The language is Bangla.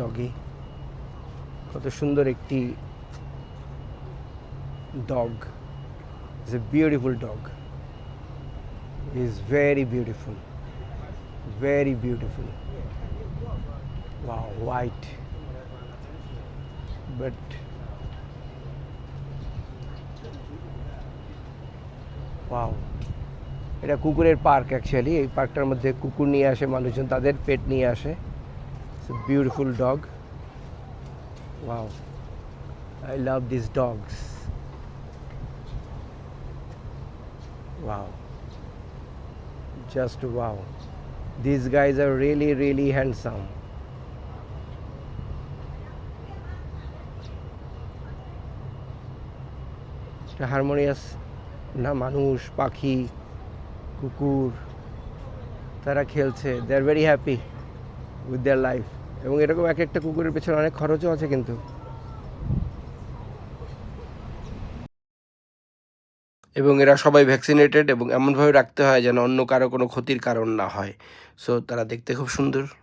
ডগি কত সুন্দর একটি dog is a beautiful dog is very beautiful very beautiful but wow. এটা কুকুরের পার্ক অ্যাকচুয়ালি এই পার্কটার মধ্যে কুকুর নিয়ে আসে, মানুষজন তাদের পেট নিয়ে আসে। Beautiful dog wow I love this dogs wow just wow These guys are really, really handsome. Harmonious না মানুষ পাখি কুকুর তারা খেলছে they are very happy with their life এবং এরকম এক একটা কুকুরের পেছনে অনেক খরচও আছে কিন্তু। এবং এরা সবাই ভ্যাকসিনেটেড এবং এমনভাবে রাখতে হয় যেন অন্য কারও কোনো ক্ষতির কারণ না হয়। সো তারা দেখতে খুব সুন্দর।